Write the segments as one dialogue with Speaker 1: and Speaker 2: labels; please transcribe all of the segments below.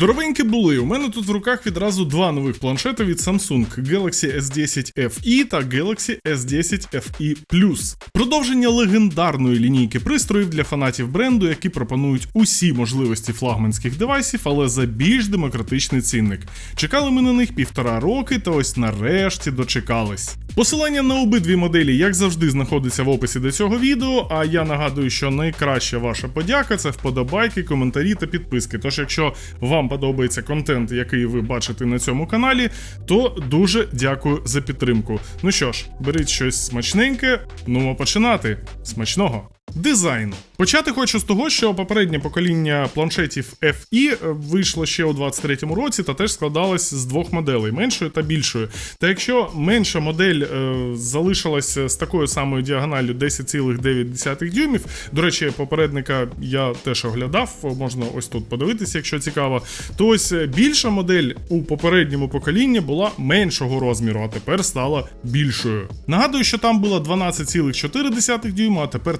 Speaker 1: Здоровенькі були. У мене тут в руках відразу два нових планшети від Samsung Galaxy S10 FE та Galaxy S10 FE. Продовження легендарної лінійки пристроїв для фанатів бренду, які пропонують усі можливості флагманських девайсів, але за більш демократичний цінник. Чекали ми на них півтора роки, та ось нарешті дочекались. Посилання на обидві моделі, як завжди, знаходиться в описі до цього відео. А я нагадую, що найкраща ваша подяка це вподобайки, коментарі та підписки. Тож, якщо вам подобається контент, який ви бачите на цьому каналі, то дуже дякую за підтримку. Ну що ж, беріть щось смачненьке, ну починати. Смачного! Дизайн. Почати хочу з того, що попереднє покоління планшетів FE вийшло ще у 23-му році та теж складалось з двох моделей меншою та більшою. Та якщо менша модель е, залишилася з такою самою діагоналлю 10,9 дюймів, до речі, попередника я теж оглядав, можна ось тут подивитися, якщо цікаво. То ось більша модель у попередньому поколінні була меншого розміру, а тепер стала більшою. Нагадую, що там було 12,4 дюйма, а тепер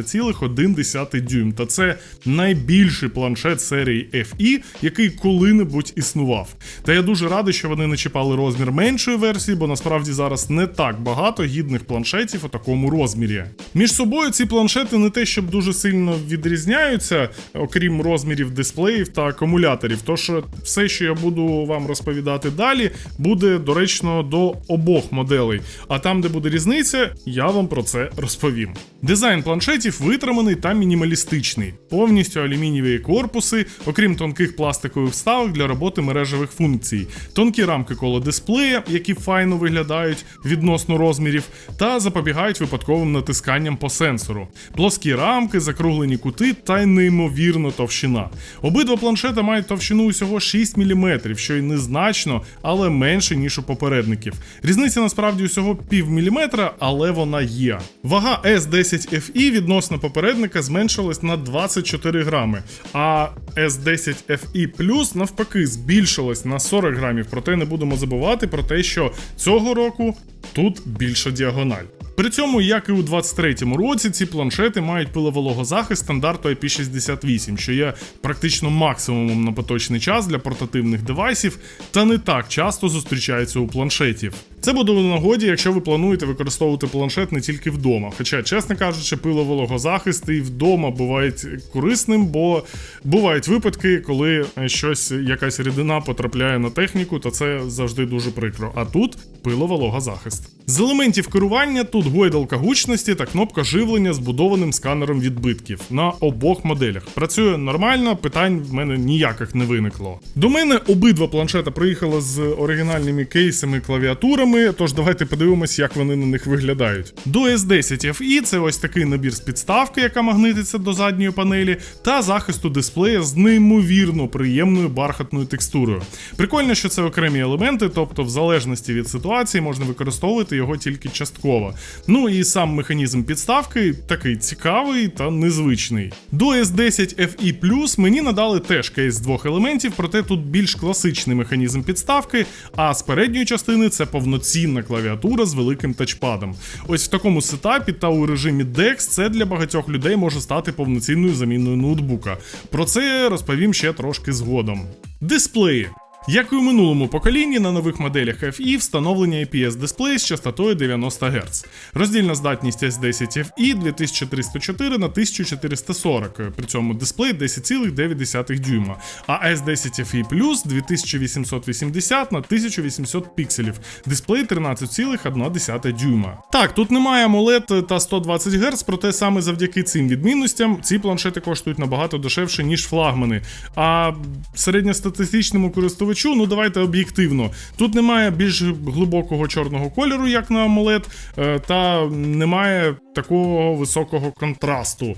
Speaker 1: 13,1 дюйм. Та це найбільший планшет серії FE, який коли-небудь існував. Та я дуже радий, що вони не чіпали розмір меншої версії, бо насправді зараз не так багато гідних планшетів у такому розмірі. Між собою ці планшети не те, щоб дуже сильно відрізняються, окрім розмірів дисплеїв та акумуляторів. Тож все, що я буду вам розповідати далі, буде доречно до обох моделей. А там, де буде різниця, я вам про це розповім. Дизайн планшетів витриманий та мінімалістичний, повністю алюмінієві корпуси, окрім тонких пластикових вставок для роботи мережевих функцій, тонкі рамки коло дисплея, які файно виглядають відносно розмірів, та запобігають випадковим натисканням по сенсору, плоскі рамки, закруглені кути та й неймовірно товщина. Обидва планшети мають товщину усього 6 мм, що й незначно, але менше ніж у попередників. Різниця насправді усього пів міліметра, але вона є. Вага S10 FE відносно попередника зменшилась на 24 грами, а S10 FE Plus навпаки збільшилось на 40 грамів. Проте не будемо забувати про те, що цього року тут більша діагональ. При цьому, як і у 23-му році, ці планшети мають пиловологозахист стандарту IP68, що є практично максимумом на поточний час для портативних девайсів, та не так часто зустрічається у планшетів. Це буде у нагоді, якщо ви плануєте використовувати планшет не тільки вдома. Хоча, чесно кажучи, пиловологозахист і вдома бувають корисним, бо бувають випадки, коли щось, якась рідина потрапляє на техніку, то це завжди дуже прикро. А тут пиловологозахист. З елементів керування тут гойдалка гучності та кнопка живлення з будованим сканером відбитків на обох моделях. Працює нормально, питань в мене ніяких не виникло. До мене обидва планшета приїхали з оригінальними кейсами клавіатурами, тож давайте подивимось, як вони на них виглядають. До S10 FE це ось такий набір з підставки, яка магнититься до задньої панелі, та захисту дисплея з неймовірно приємною бархатною текстурою. Прикольно, що це окремі елементи, тобто, в залежності від ситуації, можна використовувати його тільки частково. Ну і сам механізм підставки такий цікавий та незвичний. До S10 FE мені надали теж кейс з двох елементів, проте тут більш класичний механізм підставки, а з передньої частини це повноцінна клавіатура з великим тачпадом. Ось в такому сетапі та у режимі DeX це для багатьох людей може стати повноцінною заміною ноутбука. Про це розповім ще трошки згодом. Дисплеї. Як і у минулому поколінні, на нових моделях FE встановлення IPS дисплей з частотою 90 Гц. Роздільна здатність S10 FE 2304 на 1440, при цьому дисплей 10,9 дюйма, а S10 FE Plus 2880 на 1800 пікселів, дисплей 13,1 дюйма. Так, тут немає AMOLED та 120 Гц, проте саме завдяки цим відмінностям ці планшети коштують набагато дешевше, ніж флагмани. А середньостатистичному користувачу користувачу, ну давайте об'єктивно. Тут немає більш глибокого чорного кольору, як на AMOLED, е, та немає такого високого контрасту.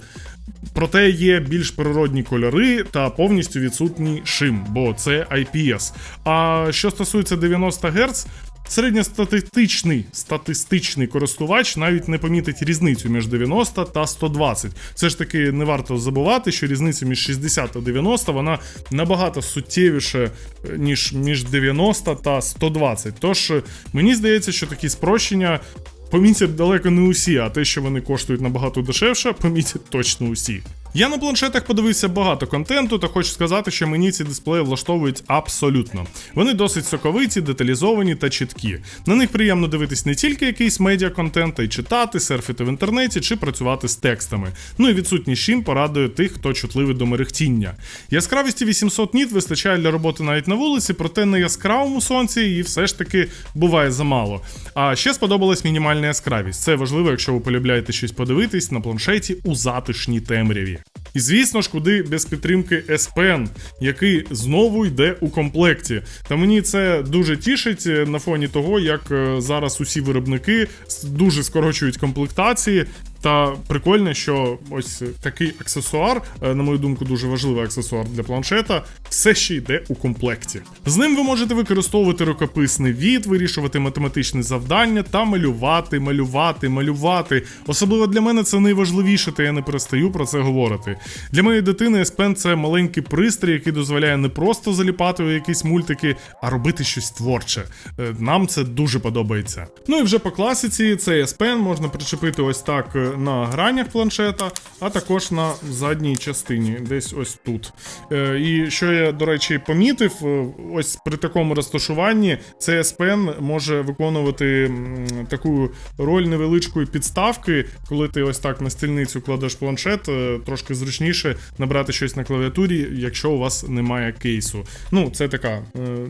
Speaker 1: Проте є більш природні кольори та повністю відсутній шим, бо це IPS. А що стосується 90 Гц, Середньостатистичний статистичний користувач навіть не помітить різницю між 90 та 120. Все ж таки не варто забувати, що різниця між 60 та 90 вона набагато суттєвіша, ніж між 90 та 120. Тож мені здається, що такі спрощення помітять далеко не усі, а те, що вони коштують набагато дешевше, помітять точно усі. Я на планшетах подивився багато контенту та хочу сказати, що мені ці дисплеї влаштовують абсолютно. Вони досить соковиті, деталізовані та чіткі. На них приємно дивитись не тільки якийсь медіа-контент, а й читати, серфити в інтернеті чи працювати з текстами. Ну і відсутність шим порадує тих, хто чутливий до мерехтіння. Яскравості 800 ніт вистачає для роботи навіть на вулиці, проте на яскравому сонці її все ж таки буває замало. А ще сподобалась мінімальна яскравість. Це важливо, якщо ви полюбляєте щось подивитись на планшеті у затишній темряві. І звісно ж, куди без підтримки S Pen, який знову йде у комплекті. Та мені це дуже тішить е, на фоні того, як е, зараз усі виробники дуже скорочують комплектації. Та прикольно, що ось такий аксесуар, е, на мою думку, дуже важливий аксесуар для планшета, все ще йде у комплекті. З ним ви можете використовувати рукописний від, вирішувати математичні завдання та малювати, малювати, малювати. Особливо для мене це найважливіше, та я не перестаю про це говорити. Для моєї дитини S Pen – це маленький пристрій, який дозволяє не просто заліпати у якісь мультики, а робити щось творче. Е, Нам це дуже подобається. Ну і вже по класиці цей S Pen можна причепити ось так е, на гранях планшета, а також на задній частині, десь ось тут. Е, І що я, до речі, помітив, е, ось при такому розташуванні цей S Pen може виконувати таку роль невеличкої підставки, коли ти ось так на стільницю кладеш планшет, е, трошки зручніше набрати щось на клавіатурі, якщо у вас немає кейсу. Ну, це така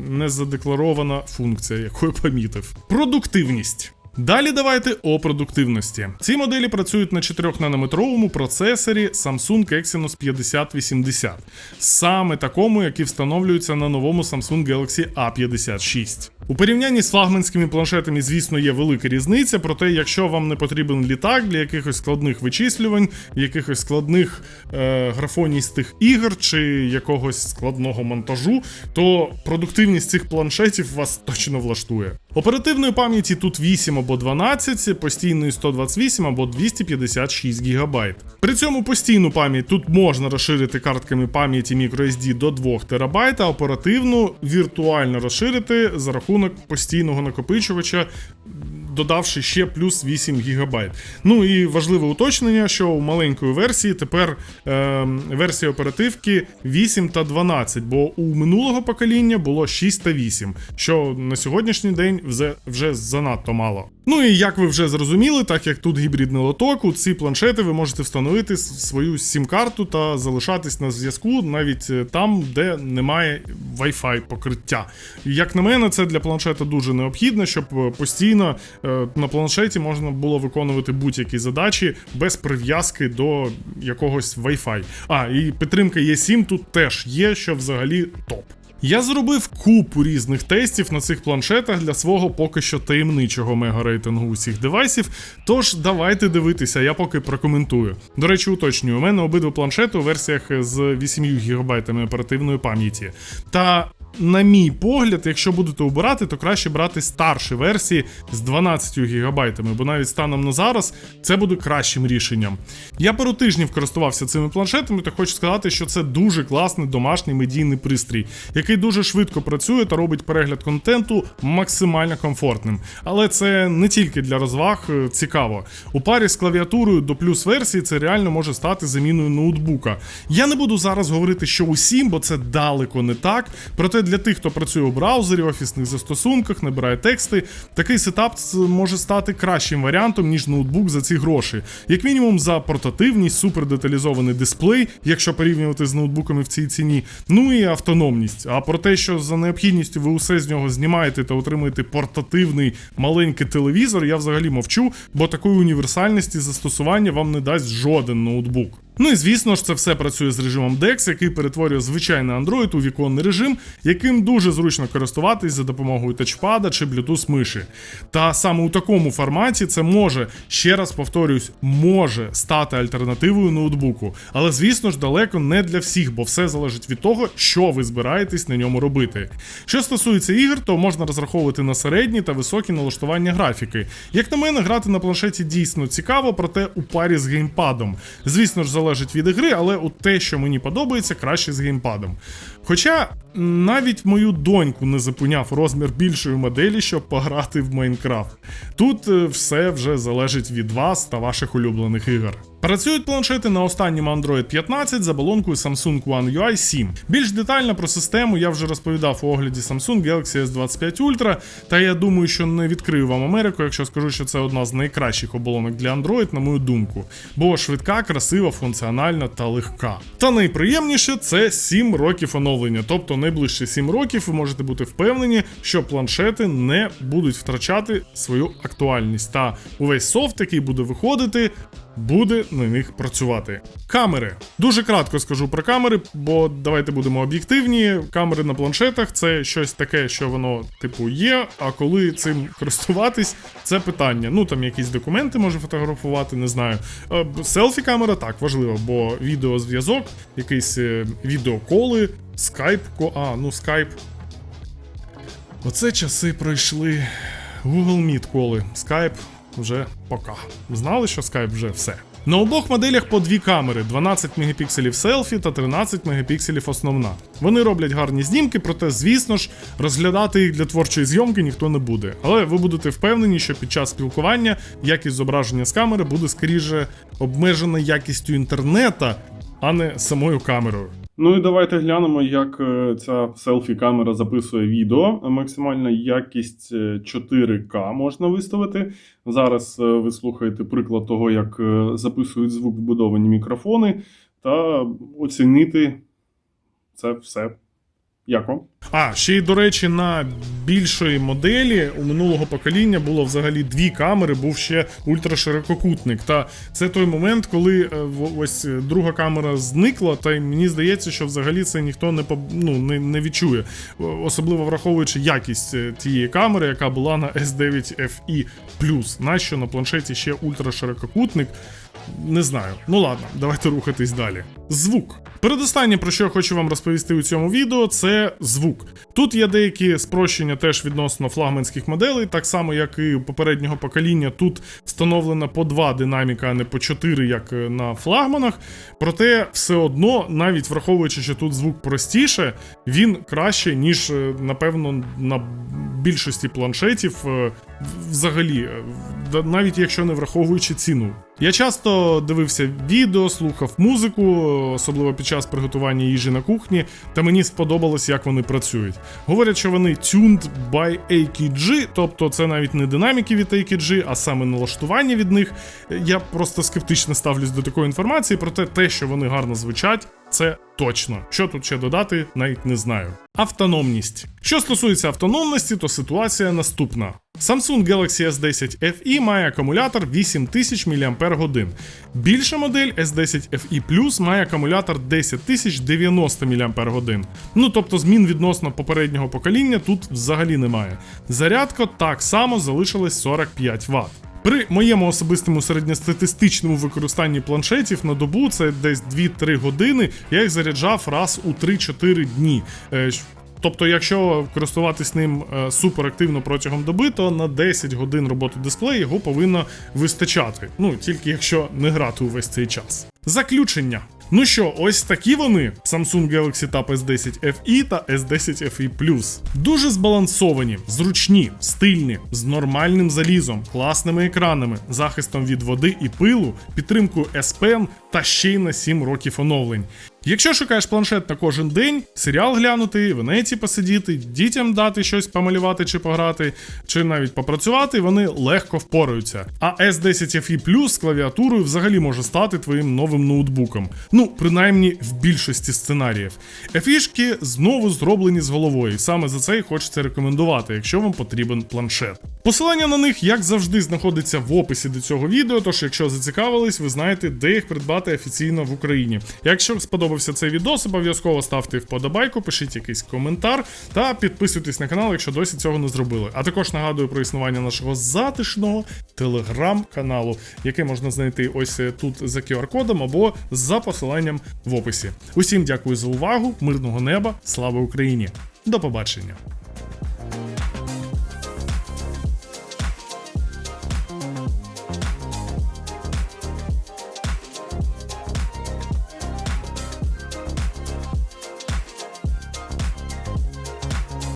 Speaker 1: незадекларована функція, яку я помітив. Продуктивність. Далі давайте о продуктивності. Ці моделі працюють на 4-нанометровому процесорі Samsung Exynos 5080, саме такому, який встановлюється на новому Samsung Galaxy A56. У порівнянні з флагманськими планшетами, звісно, є велика різниця, проте, якщо вам не потрібен літак для якихось складних вичислювань, якихось складних е, графоністих ігор чи якогось складного монтажу, то продуктивність цих планшетів вас точно влаштує. Оперативної пам'яті тут 8 або 12, постійної 128 або 256 ГБ. При цьому постійну пам'ять тут можна розширити картками пам'яті microSD до 2 ТБ, а оперативну віртуально розширити за рахунок постійного накопичувача додавши ще плюс 8 ГБ. Ну і важливе уточнення, що у маленької версії тепер е, версія оперативки 8 та 12, бо у минулого покоління було 6 та 8, що на сьогоднішній день вже, вже занадто мало. Ну і як ви вже зрозуміли, так як тут гібридний лоток, у ці планшети ви можете встановити свою сім-карту та залишатись на зв'язку навіть е, там, де немає Wi-Fi покриття. Як на мене, це для планшета дуже необхідно, щоб е, постійно е, на планшеті можна було виконувати будь-які задачі без прив'язки до якогось Wi-Fi. А, і підтримка E7 тут теж є, що взагалі топ. Я зробив купу різних тестів на цих планшетах для свого поки що таємничого мегарейтингу усіх девайсів. Тож давайте дивитися, я поки прокоментую. До речі, уточнюю, у мене обидва планшети у версіях з 8 ГБ оперативної пам'яті. Та на мій погляд, якщо будете обирати, то краще брати старші версії з 12 ГБ, бо навіть станом на зараз це буде кращим рішенням. Я пару тижнів користувався цими планшетами та хочу сказати, що це дуже класний домашній медійний пристрій, який дуже швидко працює та робить перегляд контенту максимально комфортним. Але це не тільки для розваг е, цікаво. У парі з клавіатурою до плюс версії це реально може стати заміною ноутбука. Я не буду зараз говорити, що усім, бо це далеко не так. Проте для тих, хто працює у браузері, в офісних застосунках, набирає тексти, такий сетап може стати кращим варіантом, ніж ноутбук за ці гроші. Як мінімум за портативність, супердеталізований дисплей, якщо порівнювати з ноутбуками в цій ціні, ну і автономність. А про те, що за необхідністю ви усе з нього знімаєте та отримуєте портативний маленький телевізор, я взагалі мовчу, бо такої універсальності застосування вам не дасть жоден ноутбук. Ну і звісно ж, це все працює з режимом DeX, який перетворює звичайний Android у віконний режим, яким дуже зручно користуватись за допомогою тачпада чи Bluetooth миші. Та саме у такому форматі це може, ще раз повторюсь, може стати альтернативою ноутбуку. Але звісно ж, далеко не для всіх, бо все залежить від того, що ви збираєтесь на ньому робити. Що стосується ігор, то можна розраховувати на середні та високі налаштування графіки. Як на мене, грати на планшеті дійсно цікаво, проте у парі з геймпадом. Звісно ж, залежить від ігри, але от те, що мені подобається, краще з геймпадом. Хоча навіть мою доньку не зупиняв розмір більшої моделі, щоб пограти в Майнкрафт. Тут е, все вже залежить від вас та ваших улюблених ігор. Працюють планшети на останньому Android 15 за балонкою Samsung One UI 7. Більш детально про систему я вже розповідав у огляді Samsung Galaxy S25 Ultra, та я думаю, що не відкрию вам Америку, якщо скажу, що це одна з найкращих оболонок для Android, на мою думку. Бо швидка, красива, функціональна та легка. Та найприємніше це 7 років оновлення, тобто найближчі 7 років ви можете бути впевнені, що планшети не будуть втрачати свою актуальність. Та увесь софт, який буде виходити, буде на них працювати. Камери. Дуже кратко скажу про камери, бо давайте будемо об'єктивні. Камери на планшетах це щось таке, що воно, типу, є. А коли цим користуватись, це питання. Ну там якісь документи може фотографувати, не знаю. Е, Селфі камера так важливо, бо відеозв'язок, якісь е, відеоколи, скайп, а, ну скайп. Оце часи пройшли. Google Meet коли. Skype вже пока. Знали, що Skype вже все. На обох моделях по дві камери: 12 мегапікселів селфі та 13 мегапікселів основна. Вони роблять гарні знімки, проте, звісно ж, розглядати їх для творчої зйомки ніхто не буде. Але ви будете впевнені, що під час спілкування якість зображення з камери буде скоріше обмежена якістю інтернета, а не самою камерою. Ну і давайте глянемо, як е, ця селфі-камера записує відео. Максимальна якість е, 4К можна виставити. Зараз е, ви слухаєте приклад того, як е, записують звук вбудовані мікрофони, та оцінити це все. Як? А, ще й до речі, на більшої моделі у минулого покоління було взагалі дві камери, був ще ультраширококутник. Та це той момент, коли е, ось е, друга камера зникла, та мені здається, що взагалі це ніхто не ну, не, не відчує. Особливо враховуючи якість е, тієї камери, яка була на S9 FE+. Нащо на планшеті ще ультраширококутник? Не знаю. Ну ладно, давайте рухатись далі. Звук. Передостаннє, про що я хочу вам розповісти у цьому відео, це звук. Тут є деякі спрощення теж відносно флагманських моделей, так само як і у попереднього покоління. Тут встановлено по два динаміка, а не по чотири, як е, на флагманах. Проте все одно, навіть враховуючи, що тут звук простіше, він краще, ніж, е, напевно, на більшості планшетів е, взагалі, е, навіть якщо не враховуючи ціну. Я часто дивився відео, слухав музику, особливо під час приготування їжі на кухні, та мені сподобалось, як вони працюють. Говорять, що вони tuned by AKG, тобто це навіть не динаміки від AKG, а саме налаштування від них. Я просто скептично ставлюсь до такої інформації, проте те, що вони гарно звучать, це точно. Що тут ще додати, навіть не знаю. Автономність. Що стосується автономності, то ситуація наступна. Samsung Galaxy S10 FE має акумулятор 8000 мАч. Більша модель S10 FE Plus має акумулятор 10090 мАч. Ну тобто змін відносно попереднього покоління тут взагалі немає. Зарядка так само залишилась 45 Вт. При моєму особистому середньостатистичному використанні планшетів на добу це десь 2-3 години. Я їх заряджав раз у 3-4 дні. Е, Тобто, якщо користуватись ним е, суперактивно протягом доби, то на 10 годин роботи дисплею його повинно вистачати. Ну тільки якщо не грати увесь цей час. Заключення. Ну що, ось такі вони: Samsung Galaxy Tab S10 FE та S10 FE. Дуже збалансовані, зручні, стильні, з нормальним залізом, класними екранами, захистом від води і пилу, підтримкою S Pen та ще й на 7 років оновлень. Якщо шукаєш планшет на кожен день, серіал глянути, в інеті посидіти, дітям дати щось помалювати чи пограти, чи навіть попрацювати, вони легко впораються. А S10 FE Plus з клавіатурою взагалі може стати твоїм новим ноутбуком. Ну, принаймні в більшості сценаріїв. Ефішки знову зроблені з головою. Саме за це і хочеться рекомендувати, якщо вам потрібен планшет. Посилання на них, як завжди, знаходиться в описі до цього відео. Тож, якщо зацікавились, ви знаєте, де їх придбати офіційно в Україні. Якщо сподобався цей відос, обов'язково ставте вподобайку, пишіть якийсь коментар та підписуйтесь на канал, якщо досі цього не зробили. А також нагадую про існування нашого затишного телеграм-каналу, який можна знайти ось е, тут за QR-кодом або за посиланням в описі. Усім дякую за увагу, мирного неба, слава Україні! До побачення!